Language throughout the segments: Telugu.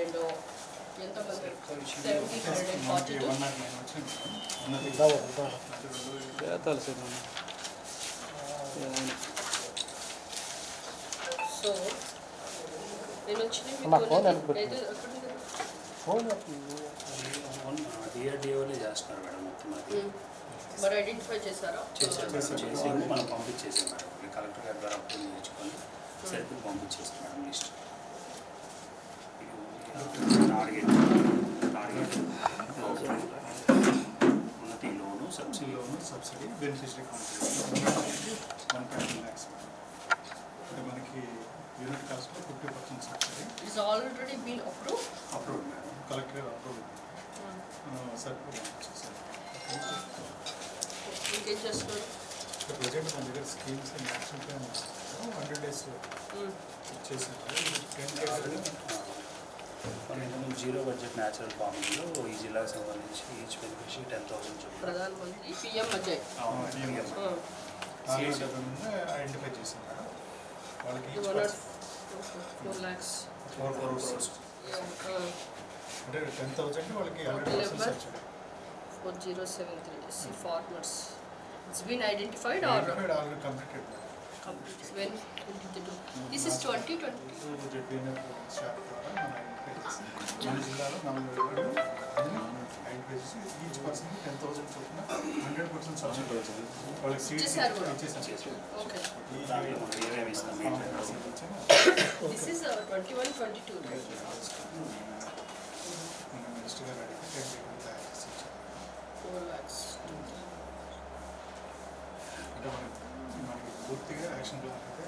ఎంతమంది seventy hundred forty two so నేను అమ్మా, ఫోన్ డిఆర్డిఓలే చేస్తున్నారు మేడం మొత్తం అది. ఉమ్. మరి ఐడెంటిఫై చేశారా? చేసాం మేడం చేసి మనం పంపించేసాం మేడం. కలెక్టర్ గారి ద్వారా అప్రూవల్ తెచ్చుకొని సరుకులు పంపించేసాం madam list. Target target Unnati loan subsidy loan subsidy beneficiary contribution one lakhs అంటే మనకి యూనిట్ కాస్ట్లో fifty percent subsidy is already been approve approval madam collector approve certificate వచ్చేసారు ఇంకేం చేస్తున్నారు ప్రజెంట్ మన దగ్గర schemes action plan hundred days. చేశారు టెన్ డేస్ ఇంతకుముందు జీరో బడ్జెట్ న్యాచురల్ ఫార్మింగ్లో ఈ జిల్లాకు సంబంధించి ఈచ్ బెనిఫిషరీ టెన్ థౌసండ్ చొప్పున Pradhan Mantri PM Ajay identify madam వాళ్ళకి ఫోర్ ల్యాక్స్. అంటే టెన్ థౌసండ్ వాళ్ళకి hundred percent Number? Subsidy. Four zero seven three. See farmers it's been identified are identified already completed complete when this is twenty twenty ZBNF staff ద్వారా మన జిల్లాలో నలభై వేలు ఐడెంటిఫై చేసి ఈచ్ పర్సన్ టెన్ థౌసండ్ చొప్పున హండ్రెడ్ పర్సెంట్ సబ్సిడీ వచ్చింది వాళ్ళకి సీట్ మినిస్టర్ గారు అడిగితే టెన్ పీపుల్ తయారు చేసి అంటే మనకి మనకి పూర్తిగా యాక్షన్ ప్లాన్ అయితే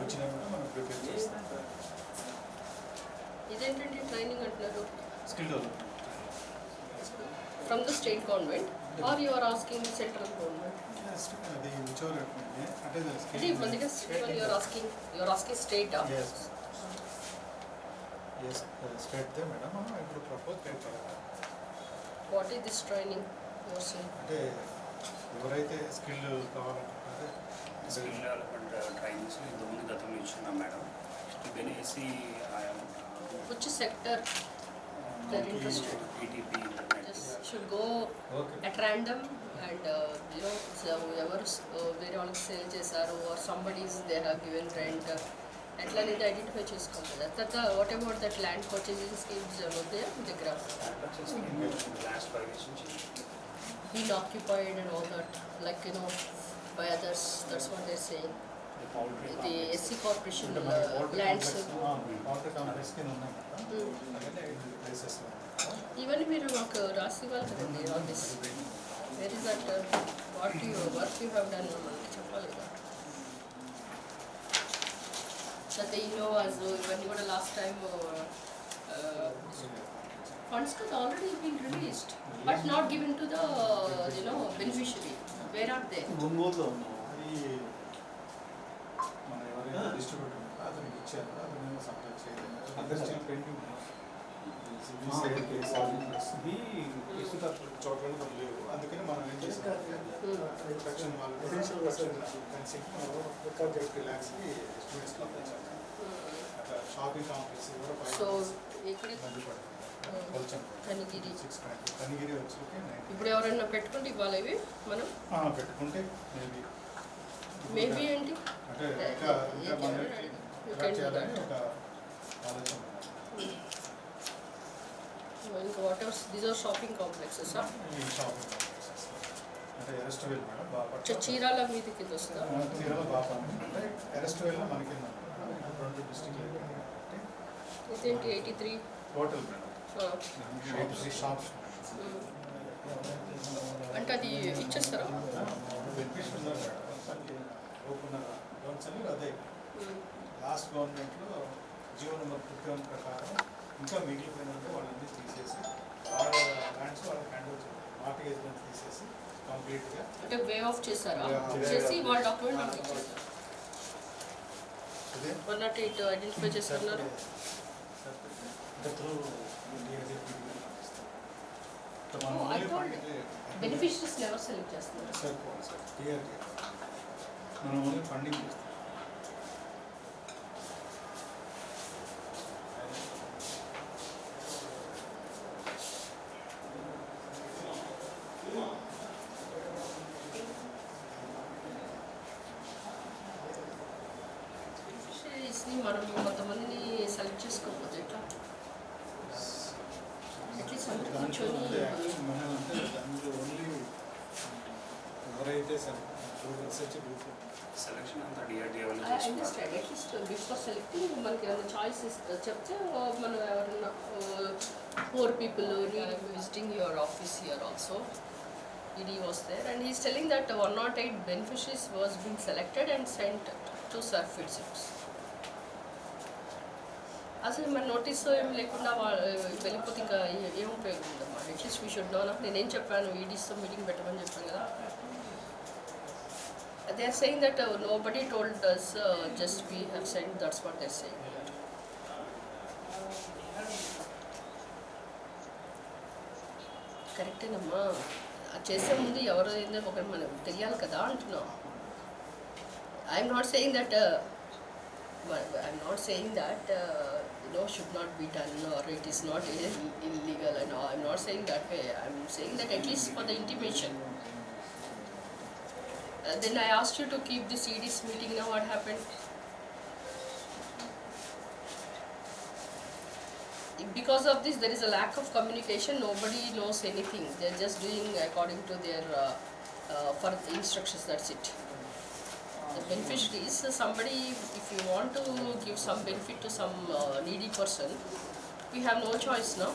వచ్చినా కూడా మనం ప్రిపేర్ చేస్తాం skill development from the state government are you are asking central government అది విచోర్ అంటే అంటే మన దగ్గర state you are asking you are asking state yes yes state madam ఇప్పుడు ప్రపోజ్ చేయాలి what is this training your saying అంటే ఎవరైతే స్కిల్ కావాలనుకుంటారో స్కిల్ డెవలప్మెంట్ ట్రైనింగ్స్ ఇంతకుముందు గతంలో ఇచ్చున్నాం madam బెనేసి which sector they're interested ETP just should go okay at random and uh, you know so whoever uh, వేరే వాళ్ళకి సేల్ చేశారు are somebodies they have given rent ఎట్లా అనేది ఐడెంటిఫై చేసుకోవాలి తర్వాత what about that land purchasing schemes అవుతాయా మీ దగ్గర లాస్ట్ ఫైవ్ ఇయర్స్ నుంచి been occupied and all that like you know by others that's what they saying poultry ఇది ఎస్సీ కార్పొరేషన్ అంటే మన poultry lands complex poultry complex కింద ఉన్నాయి కదా అలాగే ఐదు ప్లేసెస్ ఇవన్నీ మీరు మాకు రాసి ఇవ్వాలి కదండి all this where is that what you work you have done మనకి చెప్పాలి కదా లేకపోతే ఇన్నోవాస్ ఇవన్నీ కూడా లాస్ట్ టైం ఫండ్స్ కదా already been released but not given to the you know beneficiary where are they ఒంగోలులో ఉన్నాం అది మన ఎవరైతే డిస్ట్రిబ్యూటర్ అతనికి ఇచ్చారు అతను సప్లై చేయలేదు. అతను స్టిల్ పెండింగ్ లేవు అందుకని మనం ఏం చేసాం ప్రొటెక్షన్ వాళ్ళు ఫిఫ్టీ ల్యాక్స్కి స్టూడెంట్స్కి అప్లై చేస్తాం అట్లా షాపింగ్ కాంప్లెక్స్ కూడా బండి పడుతుంది సిక్స్ కనిగిరి వచ్చి ఇప్పుడు ఎవరైనా పెట్టుకుంటే ఇవ్వాలి ఇవి మనం? పెట్టుకుంటే మేబీ మేబీ ఏంటి అంటే ఇంకా what these are shopping complexes. అంటే చీరాల మీద కింద వస్తుందా చీరాల బాపట్ల అంటే అరెస్ట్ వెళ్ళిన మనకి రెండు డిస్ట్రిక్ట్ ఇదేంటి ఎయిటీ త్రీ షాప్స్ అంటే అది ఇచ్చేస్తారా ఓపెన్ లోన్స్ అని అదే. లాస్ట్ గవర్నమెంట్లో జియో నెంబర్ ఫిఫ్టీ వన్ ప్రకారం ఇంకా మిగిలిపోయినంటే వాళ్ళని తీసేసి వాళ్ళ ల్యాండ్స్ వాళ్ళకి హ్యాండ్ ఓవర్ చేయాలి మార్టిగేజ్ ల్యాండ్ తీసేసి కంప్లీట్గా అంటే వే ఆఫ్ Yeah. చేసి వాళ్ళ డాక్యుమెంట్ మనకి ఇచ్చేస్తారు ఇదే వన్ నాట్ ఎయిట్ ఐడెంటిఫై చేస్తున్నారు? బెనిఫిషరీస్ ఎవరు సెలెక్ట్ చేస్తున్నారు. మనం ఓన్లీ ఫండింగ్ చేస్తాం ఫిషరీస్ని మనం కొంతమందిని సెలెక్ట్ చేసుకోకపోతే ఎట్లా? అట్లీస్ట్ అందరూ కూర్చొని? మన అంటే దాంట్లో ఓన్లీ ఎవరైతే సార్ సెలక్షన్ అంతా I understand at least before selecting మనకి ఏమైనా చాయిసెస్ చెప్తే uh, మనం ఎవరన్నా poor people visiting your office here also ఇది was there and he's telling that one not eight beneficiaries was been selected and sent to సర్ఫిడ్ సిప్స్ అసలు మన నోటీస్ ఏం లేకుండా వాళ్ళు వెళ్ళిపోతే ఇంకా ఏ- ఉపయోగం ఉందమ్మా అట్లీస్ట్ వీ షుడ్ నో నేనేం చెప్పాను? ఈడీస్తో మీటింగ్ పెట్టమని చెప్పాను కదా. They are saying that nobody told us just we have send that's what they saying కరెక్టేనమ్మా అది చేసే ముందు ఎవరు ఏందో ఒకటి మనకు తెలియాలి కదా అంటున్నాం I'm not saying that I'm not saying that you know should not be done or it is not ill- illegal and all. I'm not saying that way. I'm saying that at Uh, then I asked you to keep the CD's meeting. Now what happened? Because of this, there is a lack of communication. Nobody knows anything. They're just doing according to their uh, uh, for the instructions. That's it. The beneficiaries, uh, somebody, if you want to give some benefit to some uh, needy person, we have no choice now.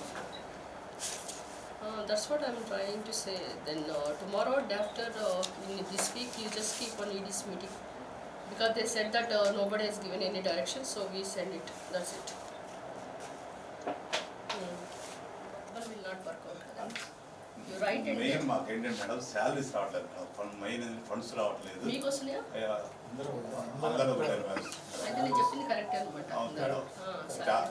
Uh, that's what I'm trying to say. Then uh, tomorrow, after uh, this week, you just keep on ED's meeting because they said that uh, nobody has given any direction, so we send it. That's it. Main మాకు ఏంటంటే మేడం శాలరీస్ రావట్లేదు ఫండ్ మెయిన్ ఫండ్స్ రావట్లేదు. మీకు వస్తున్నాయా అయ్యా, అందరూ అందరూ ఉంటారు మేడం.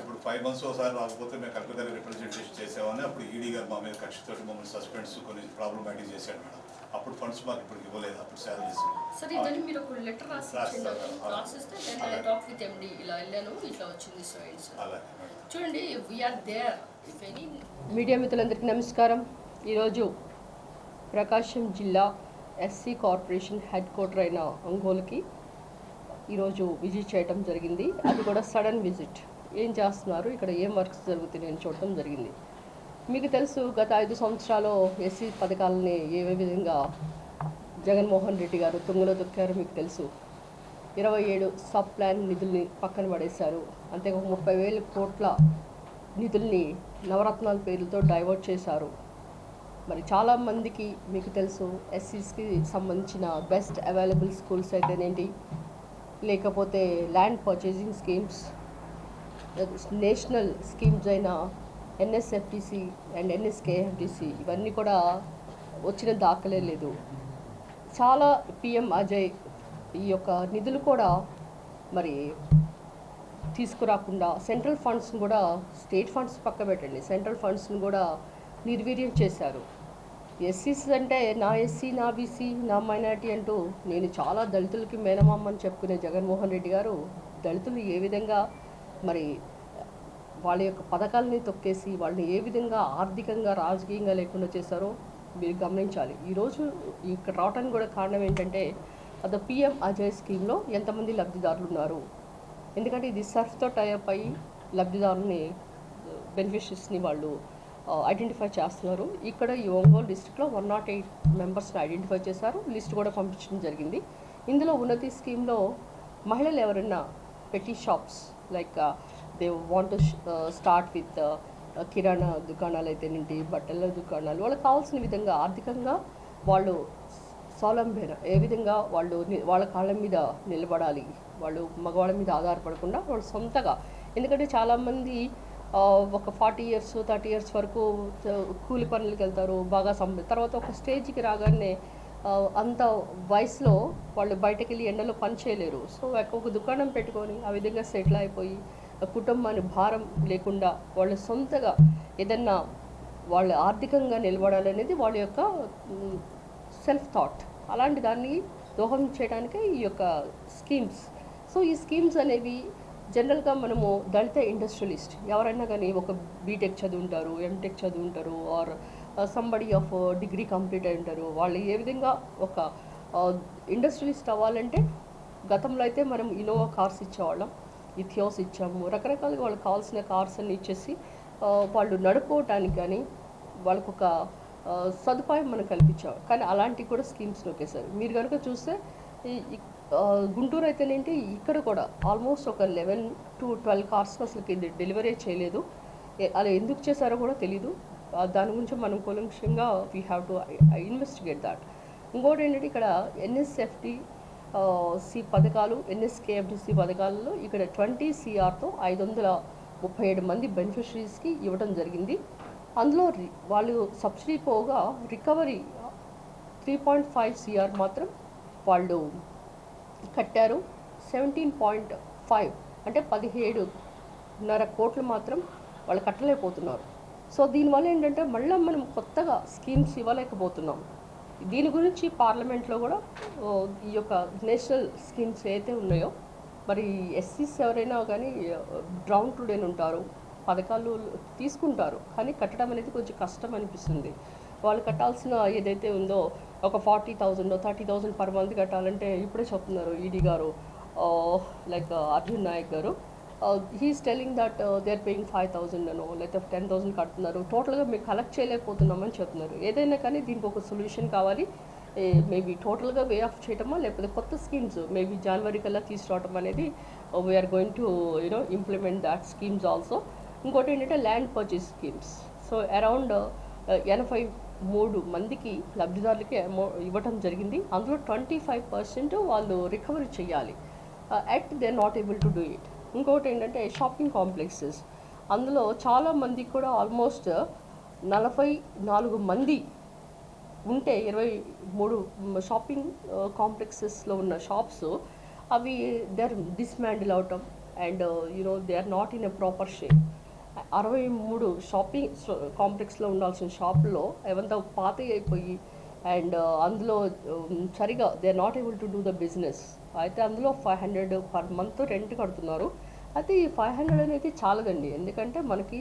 ఇప్పుడు ఫైవ్ మంత్స్ ఒకసారి రాకపోతే మేము దగ్గర రిప్రజెంటేషన్ చేసామని అప్పుడు ఈడీ గారు మా మీద కక్షతోటి మమ్మల్ని సస్పెండ్స్ కొన్ని ప్రాబ్లమాటిక్ చేశాడు మేడం. అప్పుడు ఫండ్స్ మాకు ఇప్పుడు ఇవ్వలేదు అప్పుడు శాలరీస్ సరే ఇదని మీరు ఒక లెటర్ రాసి. రాసిస్తే నేను అలాగే. టాక్ విత్ ఎండి ఇలా వెళ్ళాను ఇట్లా వచ్చింది సో చూడండి we're there if any media మిత్రులందరికీ నమస్కారం. ఈరోజు ప్రకాశం జిల్లా ఎస్సీ కార్పొరేషన్ హెడ్ క్వార్టర్ అయిన ఒంగోలుకి ఈరోజు విజిట్ చేయటం జరిగింది. అది కూడా సడన్ విజిట్. ఏం చేస్తున్నారు? ఇక్కడ ఏం వర్క్స్ జరుగుతున్నాయని చూడటం జరిగింది. మీకు తెలుసు గత ఐదు సంవత్సరాలు ఎస్సీ పథకాలని ఏ విధంగా జగన్మోహన్ రెడ్డి గారు తుంగలో దొక్కారు మీకు తెలుసు. ఇరవై ఏడు సబ్ ప్లాన్ నిధుల్ని పక్కన పడేశారు. అంతేకాక ముప్పై వేల కోట్ల నిధుల్ని నవరత్నాల పేర్లతో డైవర్ట్ చేశారు. మరి చాలామందికి మీకు తెలుసు ఎస్సీస్కి సంబంధించిన బెస్ట్ అవైలబుల్ స్కూల్స్ అయితేనేంటి లేకపోతే land purchasing schemes national schemes అయిన ఎన్ఎస్ఎఫ్టిసి అండ్ ఎన్ఎస్కేఎఫ్టిసి ఇవన్నీ కూడా వచ్చిన దాఖలే లేదు. చాలా పిఎం అజయ్ ఈ యొక్క నిధులు కూడా మరి తీసుకురాకుండా సెంట్రల్ ఫండ్స్ని కూడా స్టేట్ ఫండ్స్ పక్క పెట్టండి. సెంట్రల్ ఫండ్స్ని కూడా నిర్వీర్యం చేశారు. ఎస్సీస్ అంటే నా ఎస్సీ నా బీసీ నా మైనార్టీ అంటూ నేను చాలా దళితులకి మేనమామని చెప్పుకునే జగన్మోహన్ రెడ్డి గారు దళితులు ఏ విధంగా మరి వాళ్ళ యొక్క పథకాలని తొక్కేసి వాళ్ళని ఏ విధంగా ఆర్థికంగా రాజకీయంగా లేకుండా చేశారో మీరు గమనించాలి. ఈరోజు ఇక్కడ రావడానికి కూడా కారణం ఏంటంటే అది పిఎం అజయ్ స్కీమ్లో ఎంతమంది లబ్ధిదారులు ఉన్నారు? ఎందుకంటే ఇది సర్ఫ్తో టైప్ అయ్యి లబ్ధిదారుని బెనిఫిషరీస్ని వాళ్ళు ఐడెంటిఫై చేస్తున్నారు. ఇక్కడ ఈ ఒంగోలు డిస్టిక్లో వన్ నాట్ ఎయిట్ మెంబర్స్ని ఐడెంటిఫై చేశారు. లిస్ట్ కూడా పంపించడం జరిగింది. ఇందులో ఉన్నతి స్కీమ్లో మహిళలు ఎవరైనా పెట్టి shops like they want start with కిరాణా దుకాణాలు అయితేనేంటి బట్టల దుకాణాలు వాళ్ళకి కావాల్సిన విధంగా ఆర్థికంగా వాళ్ళు స్వావలంబన ఏ విధంగా వాళ్ళు వాళ్ళ కాళ్ళ మీద నిలబడాలి వాళ్ళు మగవాళ్ళ మీద ఆధారపడకుండా వాళ్ళు సొంతగా. ఎందుకంటే చాలామంది ఒక ఫార్టీ ఇయర్స్ థర్టీ ఇయర్స్ వరకు కూలి పనులకు వెళ్తారు బాగా సంప తర్వాత ఒక స్టేజ్కి రాగానే అంత వయసులో వాళ్ళు బయటకు వెళ్ళి ఎండలో పని చేయలేరు. సో ఒక దుకాణం పెట్టుకొని ఆ విధంగా సెటిల్ అయిపోయి కుటుంబాన్ని భారం లేకుండా వాళ్ళు సొంతగా ఏదన్నా వాళ్ళు ఆర్థికంగా నిలబడాలనేది వాళ్ళ యొక్క సెల్ఫ్ థాట్ అలాంటి దాన్ని దోహం చేయడానికే ఈ యొక్క స్కీమ్స్ సో ఈ స్కీమ్స్ అనేవి జనరల్గా మనము దళిత ఇండస్ట్రియలిస్ట్ ఎవరైనా కానీ ఒక బీటెక్ చదువుంటారు MTech చదువుంటారు or somebody of degree complete అయి ఉంటారు వాళ్ళు ఏ విధంగా ఒక uh, ఇండస్ట్రియలిస్ట్ అవ్వాలంటే గతంలో అయితే మనం ఇన్నోవా కార్స్ ఇచ్చేవాళ్ళం ఇథియోస్ ఇచ్చాము రకరకాలుగా వాళ్ళకి కావాల్సిన కార్స్ అన్ని ఇచ్చేసి uh, వాళ్ళు నడుపుకోవటానికి కానీ వాళ్ళకు ఒక uh, సదుపాయం మనం కల్పించాం కానీ అలాంటివి కూడా స్కీమ్స్ నొక్కేశారు మీరు కనుక చూస్తే గుంటూరు అయితేనేంటి ఇక్కడ కూడా ఆల్మోస్ట్ ఒక లెవెన్ టు ట్వెల్వ్ కార్స్ అసలు ఇది డెలివరీ చేయలేదు. అలా ఎందుకు చేశారో కూడా తెలీదు. దాని గురించి మనం కూలంక్షంగా we have to investigate that ఇంకోటి ఏంటంటే ఇక్కడ ఎన్ఎస్ఎఫ్టి సి పథకాలు ఎన్ఎస్కేఎఫ్డిసి పథకాలలో ఇక్కడ ట్వంటీ సిఆర్తో ఐదు వందల ముప్పై ఏడు మంది బెనిఫిషరీస్కి ఇవ్వడం జరిగింది. అందులో రి- వాళ్ళు సబ్సిడీ పోగా recovery three point five CR మాత్రం వాళ్ళు కట్టారు. సెవెంటీన్ పాయింట్ ఫైవ్ అంటే పదిహేడున్నర కోట్లు మాత్రం వాళ్ళు కట్టలేకపోతున్నారు. సో దీనివల్ల ఏంటంటే మళ్ళీ మనం కొత్తగా స్కీమ్స్ ఇవ్వలేకపోతున్నాం. దీని గురించి పార్లమెంట్లో కూడా ఈ యొక్క నేషనల్ స్కీమ్స్ ఏవైతే ఉన్నాయో మరి ఎస్సీస్ ఎవరైనా కానీ డ్రౌన్ టుడేని ఉంటారు. పథకాలు తీసుకుంటారు. కానీ కట్టడం అనేది కొంచెం కష్టం అనిపిస్తుంది. వాళ్ళు కట్టాల్సిన ఏదైతే ఉందో ఒక forty thousand thirty thousand per month కట్టాలంటే ఇప్పుడే చెప్తున్నారు ఈడీ గారు లైక్ అర్జున్ నాయక్ గారు. He's telling that they are paying five thousand అనో లేకపోతే టెన్ థౌసండ్ కడుతున్నారు. టోటల్గా మేము కలెక్ట్ చేయలేకపోతున్నామని చెప్తున్నారు. ఏదైనా కానీ దీనికి ఒక సొల్యూషన్ కావాలి. మేబీ టోటల్గా వే ఆఫ్ చేయటమా లేకపోతే కొత్త స్కీమ్స్ మేబీ జనవరి కల్లా తీసుకురావటం అనేది we're going to you know implement that schemes also ఇంకోటి ఏంటంటే land purchase schemes so around ఎనభై మూడు మందికి లబ్ధిదారులకి ఇవ్వటం జరిగింది. అందులో ట్వంటీ ఫైవ్ పర్సెంట్ వాళ్ళు రికవరీ చేయాలి at they not able to do it ఇంకోటి ఏంటంటే షాపింగ్ కాంప్లెక్సెస్. అందులో చాలా మందికి కూడా ఆల్మోస్ట్ నలభై నాలుగు మంది ఉంటే ఇరవై మూడు షాపింగ్ కాంప్లెక్సెస్లో ఉన్న షాప్స్ అవి దే ఆర్ డిస్మాండిల్ అవటం and you know they are not in a proper shape అరవై మూడు షాపింగ్ కాంప్లెక్స్లో ఉండాల్సిన షాపుల్లో ఏమంతా పాత అయిపోయి అండ్ uh, అందులో um, సరిగా they not able to do the business. అయితే అందులో five hundred per month rent కడుతున్నారు. అయితే ఈ ఫైవ్ హండ్రెడ్ అనేది చాలదండి. ఎందుకంటే మనకి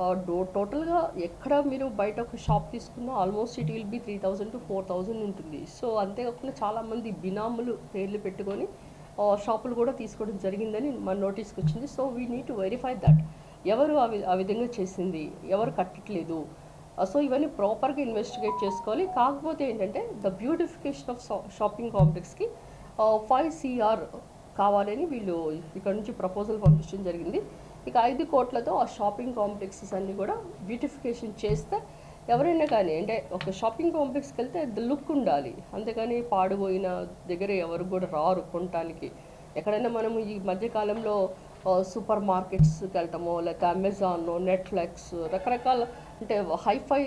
uh, డో టోటల్గా ఎక్కడ మీరు బయట ఒక షాప్ తీసుకున్నా almost it will be three thousand to four thousand ఉంటుంది. సో అంతేకాకుండా చాలామంది బినాములు పేర్లు పెట్టుకొని uh, షాపులు కూడా తీసుకోవడం జరిగిందని మన నోటీస్కి వచ్చింది. So we need to verify that ఎవరు ఆ వి- ఆ విధంగా చేసింది? ఎవరు కట్టట్లేదు? సో ఇవన్నీ ప్రాపర్గా ఇన్వెస్టిగేట్ చేసుకోవాలి. కాకపోతే ఏంటంటే ద బ్యూటిఫికేషన్ ఆఫ్ షాపింగ్ కాంప్లెక్స్కి ఫైవ్ సిఆర్ కావాలని వీళ్ళు ఇక్కడ నుంచి ప్రపోజల్ పంపించడం జరిగింది. ఇక ఐదు కోట్లతో ఆ షాపింగ్ కాంప్లెక్సెస్ అన్నీ కూడా బ్యూటిఫికేషన్ చేస్తే ఎవరైనా కానీ అంటే ఒక షాపింగ్ కాంప్లెక్స్కి వెళ్తే ద లుక్ ఉండాలి. అంతేకాని పాడిపోయిన దగ్గర ఎవరు కూడా రారు కొనటానికి. ఎక్కడైనా మనం ఈ మధ్యకాలంలో సూపర్ మార్కెట్స్కి వెళ్ళటము లేకపోతే అమెజాన్ నెట్ఫ్లిక్స్ రకరకాల అంటే హైఫై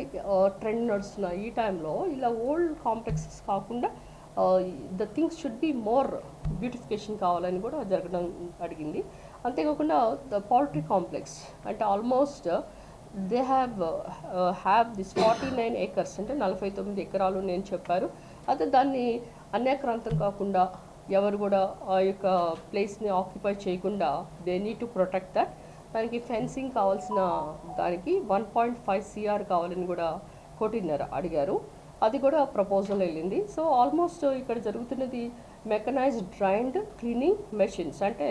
ట్రెండ్ నడుస్తున్న ఈ టైంలో ఇలా ఓల్డ్ కాంప్లెక్సెస్ కాకుండా the things should be more beautification కావాలని కూడా జరగడం అడిగింది. అంతేకాకుండా ద పౌల్ట్రీ కాంప్లెక్స్ అంటే almost they have have this forty nine acres అంటే నలభై తొమ్మిది ఎకరాలు నేను చెప్పారు. అయితే దాన్ని అన్యాక్రాంతం కాకుండా ఎవరు కూడా ఆ యొక్క ప్లేస్ని ఆక్యుపై చేయకుండా they need to protect that దానికి ఫెన్సింగ్ కావాల్సిన దానికి వన్ పాయింట్ ఫైవ్ సిఆర్ కావాలని కూడా కోటిన్నర అడిగారు. అది కూడా ప్రపోజల్ వెళ్ళింది. సో ఆల్మోస్ట్ ఇక్కడ జరుగుతున్నది మెకనైజ్డ్ డ్రైన్డ్ క్లీనింగ్ మెషిన్స్ అంటే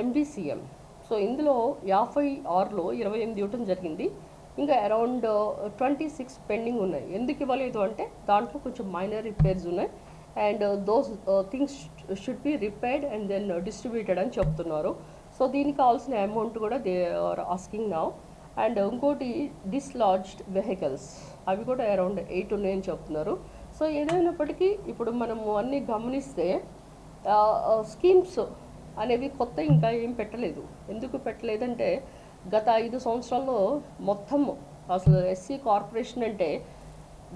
ఎండిసిఎం సో ఇందులో యాభై ఆరులో ఇరవై ఎనిమిది ఇవ్వటం జరిగింది. ఇంకా అరౌండ్ ట్వంటీ సిక్స్ పెండింగ్ ఉన్నాయి. ఎందుకు ఇవ్వలేదు అంటే దాంట్లో కొంచెం మైనర్ రిపేర్స్ ఉన్నాయి. And those things should be repaired and then distributed అని చెప్తున్నారు. సో దీనికి కావాల్సిన అమౌంట్ కూడా they are asking now and ఇంకోటి డిస్లాడ్జ్డ్ వెహికల్స్ అవి కూడా అరౌండ్ ఎయిట్ ఉన్నాయని చెప్తున్నారు. సో ఏదైనప్పటికీ ఇప్పుడు మనము అన్నీ గమనిస్తే స్కీమ్స్ అనేవి కొత్త ఇంకా ఏం పెట్టలేదు. ఎందుకు పెట్టలేదంటే గత ఐదు సంవత్సరాల్లో మొత్తం అసలు ఎస్సీ కార్పొరేషన్ అంటే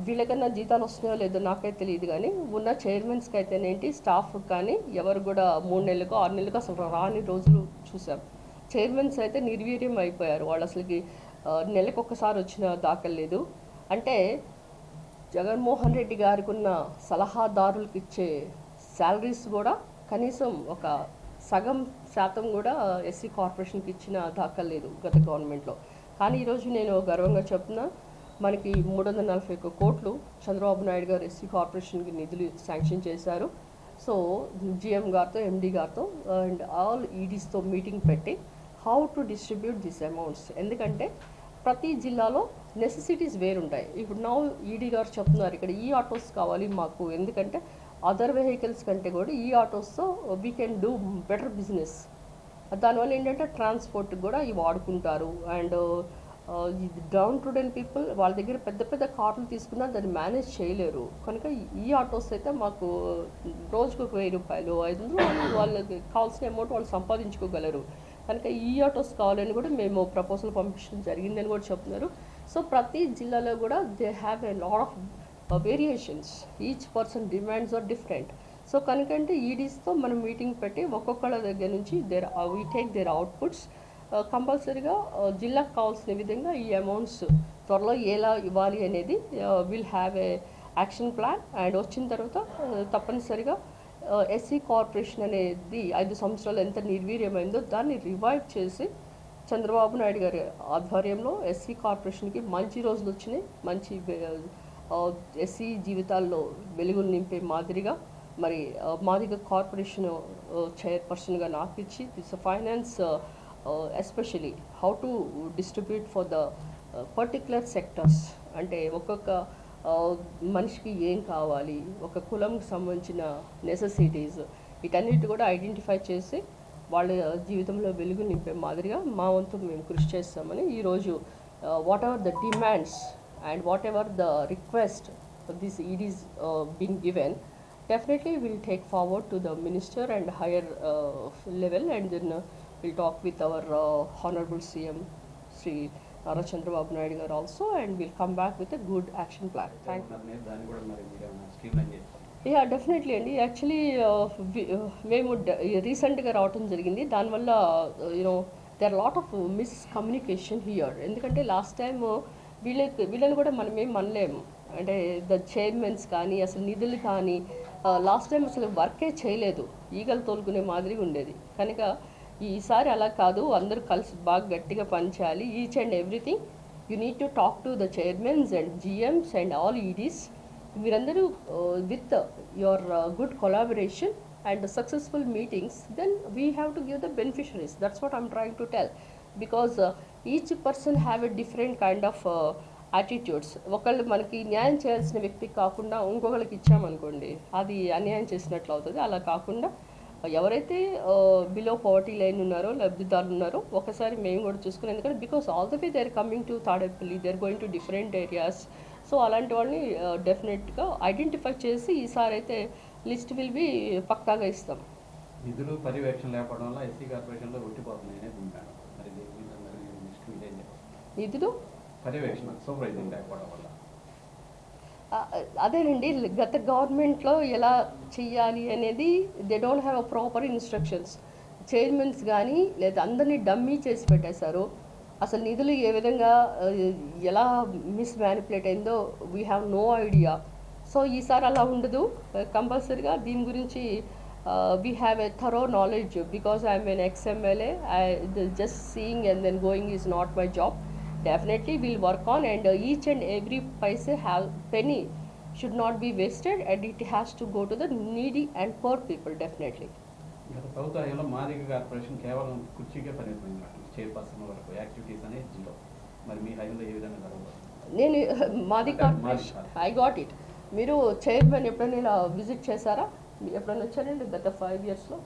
వీళ్ళకన్నా జీతాలు వస్తున్నాయో లేదో నాకైతే తెలియదు కానీ ఉన్న చైర్మన్స్కి అయితేనేంటి స్టాఫ్ కానీ ఎవరు కూడా మూడు నెలలకు ఆరు నెలలకు అసలు రాని రోజులు చూసాం. చైర్మన్స్ అయితే నిర్వీర్యం అయిపోయారు. వాళ్ళు అసలుకి నెలకు ఒక్కసారి వచ్చిన దాఖలేదు అంటే జగన్మోహన్ రెడ్డి గారికి ఉన్న సలహాదారులకు ఇచ్చే శాలరీస్ కూడా కనీసం ఒక సగం శాతం కూడా ఎస్సీ కార్పొరేషన్కి ఇచ్చిన దాఖలు లేదు గత గవర్నమెంట్లో. కానీ ఈరోజు నేను గర్వంగా చెప్తున్నా మనకి మూడు వందల నలభై ఒక్క కోట్లు చంద్రబాబు నాయుడు గారు ఎస్సీ కార్పొరేషన్కి నిధులు శాంక్షన్ చేశారు. సో జిఎం గారితో ఎండి గారితో అండ్ ఆల్ ఈడీస్తో మీటింగ్ పెట్టి how to distribute this amounts. ఎందుకంటే ప్రతి జిల్లాలో నెసెసిటీస్ వేరుంటాయి. ఇప్పుడు నా ఈడీ గారు చెప్తున్నారు ఇక్కడ ఈ ఆటోస్ కావాలి మాకు. ఎందుకంటే అదర్ వెహికల్స్ కంటే కూడా ఈ ఆటోస్తో we can do better business. దానివల్ల ఏంటంటే ట్రాన్స్పోర్ట్ కూడా ఇవి వాడుకుంటారు. And down to down people వాళ్ళ దగ్గర పెద్ద పెద్ద కార్లు తీసుకున్నా దాన్ని మేనేజ్ చేయలేరు. కనుక ఈ ఆటోస్ అయితే మాకు రోజుకు ఒక వెయ్యి రూపాయలు ఐదు వందలు వాళ్ళకి కావాల్సిన అమౌంట్ వాళ్ళు సంపాదించుకోగలరు. కనుక ఈ ఆటోస్ కావాలని కూడా మేము ప్రపోజల్ పంపించడం జరిగిందని కూడా చెప్తున్నారు. సో ప్రతి జిల్లాలో కూడా they have a lot of variations each person demands are different so కనుకంటే ఈడీస్తో మనం మీటింగ్ పెట్టి ఒక్కొక్కళ్ళ దగ్గర నుంచి their we take their outputs Uh, కంపల్సరీగా uh, జిల్లాకు కావాల్సిన విధంగా ఈ అమౌంట్స్ త్వరలో ఎలా ఇవ్వాలి అనేది will have a action plan and వచ్చిన తర్వాత uh, తప్పనిసరిగా ఎస్సీ కార్పొరేషన్ అనేది ఐదు సంవత్సరాలు ఎంత నిర్వీర్యమైందో దాన్ని రివైవ్ చేసి చంద్రబాబు నాయుడు గారి ఆధ్వర్యంలో ఎస్సీ కార్పొరేషన్కి మంచి రోజులు వచ్చినాయి. మంచి ఎస్సీ జీవితాల్లో వెలుగులు నింపే మాదిరిగా మరి మాదిగ కార్పొరేషన్ చైర్పర్సన్గా నాకు ఇచ్చి this finance especially how to distribute for the particular sectors అంటే ఒక్కొక్క uh, మనిషికి ఏం కావాలి ఒక కులంకి సంబంధించిన నెసెసిటీస్ వీటన్నిటి కూడా ఐడెంటిఫై చేసి వాళ్ళ జీవితంలో వెలుగు నింపే మాదిరిగా మా వంతు మేము కృషి చేస్తామని ఈరోజు whatever the demands and whatever the request this ED is been given definitely will take forward to the minister and higher level and then then uh, we'll talk with our uh, honorable CM Sri Nara Chandrababu Naidu garu also and we'll come back with a good action plan. Thank you. మరి దాన్ని కూడా మరి మీరు ఏమైనా స్ట్రీమ్లైన్ చేస్తారు? యా డెఫినెట్లీ అండి. యాక్చువల్లీ మేము రీసెంట్గా రావటం జరిగింది. దానివల్ల you know there lot of miscommunication here ఎందుకంటే లాస్ట్ టైం వీళ్ళకి వీళ్ళని కూడా మనం ఏం అనలేము. అంటే ద చైర్మన్స్ కానీ అసలు నిధులు కానీ లాస్ట్ టైం అసలు వర్కే చేయలేదు. ఈగలు తోలుకునే మాదిరిగా ఉండేది. కనుక ఈసారి అలా కాదు అందరూ కలిసి బాగా గట్టిగా పనిచేయాలి. Each and everything you need to talk to the chairmans and GMs and all EDs మీరందరూ with your good collaboration and successful meetings then we have to give the beneficiaries that's what I'm trying to tell because each person have a different kind of attitudes ఒకళ్ళు మనకి న్యాయం చేయాల్సిన వ్యక్తికి కాకుండా ఇంకొకరికి ఇచ్చామనుకోండి అది అన్యాయం చేసినట్లు అవుతుంది. అలా కాకుండా ఎవరైతే బిలో పవర్టీ లైన్ ఉన్నారో లబ్ధిదారులు ఉన్నారో ఒకసారి మేము కూడా చూసుకుని ఎందుకంటే because all the way they are coming to Tadepalli they are going to different areas so అలాంటి వాళ్ళని డెఫినెట్గా ఐడెంటిఫై చేసి ఈసారి అయితే లిస్ట్ విల్ బి పక్కాగా ఇస్తాం. నిధులు పర్యవేక్షణ లేకపోవడం వల్ల ఎస్సీ కార్పొరేషన్లో మరి చేస్తారు నిధులు? పర్యవేక్షణ సూపర్వైజింగ్ లేకపోవడం వల్ల. అదేనండి గత గవర్నమెంట్లో ఎలా చెయ్యాలి అనేది they don't have a proper instructions chairmans కానీ లేదా అందరినీ డమ్మీ చేసి పెట్టేశారు. అసలు నిధులు ఏ విధంగా ఎలా మిస్ మ్యానిపులేట్ అయిందో we have no idea so ఈసారి అలా ఉండదు. కంపల్సరీగా దీని గురించి we have a thorough knowledge because I'm an ex MLA I just seeing and then going is not my job definitely we'll work on and uh, each and every paise have penny should not be wasted and it has to go to the needy and poor people definitely. గత ప్రభుత్వ హయాంలో మాదిగ కార్పొరేషన్ కేవలం కుర్చీకే పరిమితమైంది చైర్పర్సన్ వరకు యాక్టివిటీస్ అనేది జీరో మరి మీ హయాంలో ఏ విధంగా జరగబోతుంది? నేను మాది కార్పొరేషన్ ఐ గాట్ ఇట్ మీరు చైర్మన్ ఎప్పుడైనా ఇలా విజిట్ చేశారా? ఎప్పుడైనా వచ్చారండి గత ఫైవ్ ఇయర్స్లో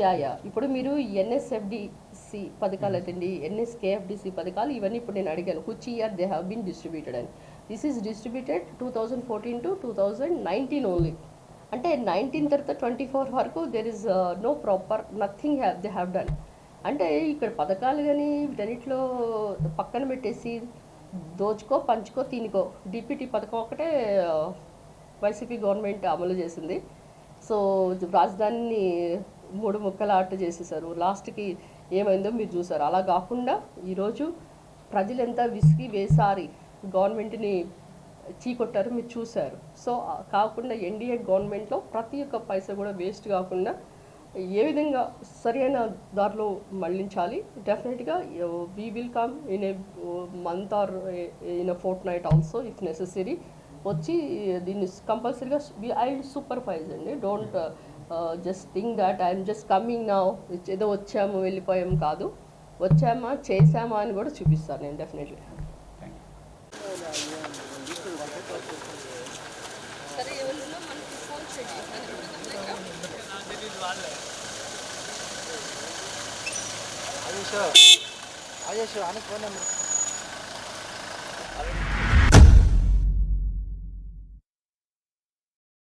యా యా ఇప్పుడు మీరు ఎన్ఎస్ఎఫ్డిసి పథకాలు అయితేండి ఎన్ఎస్కేఎఫ్డిసి పథకాలు ఇవన్నీ ఇప్పుడు నేను అడిగాను. కుచ్ year they have been distributed అని. This is distributed two thousand fourteen to two thousand nineteen only అంటే నైన్టీన్ తర్వాత ట్వంటీ ఫోర్ వరకు there is no proper nothing have they have done అంటే ఇక్కడ పథకాలు కానీ వీటన్నిటిలో పక్కన పెట్టేసి దోచుకో పంచుకో తినుకో. డిపిటీ పథకం ఒకటే వైసీపీ గవర్నమెంట్ అమలు చేసింది. సో రాజధానిని మూడు ముక్కల ఆట చేసేసారు. లాస్ట్కి ఏమైందో మీరు చూసారు. అలా కాకుండా ఈరోజు ప్రజలంతా విసిగి వేసారి గవర్నమెంట్ని చీకొట్టారు మీరు చూశారు సో కాకుండా ఎన్డీఏ గవర్నమెంట్లో ప్రతి ఒక్క పైసా కూడా వేస్ట్ కాకుండా ఏ విధంగా సరైన దారిలో మళ్ళించాలి డెఫినెట్గా we will come in a month or in a fortnight also if necessary వచ్చి దీన్ని కంపల్సరీగా ఐ సూపర్వైజ్ అండి. Don't just think that I'm just coming నా ఏదో వచ్చాము వెళ్ళిపోయాము కాదు. వచ్చామా చేసామా అని కూడా చూపిస్తాను నేను డెఫినెట్లీ యూ సరే ఆమె ఫోన్ నెంబర్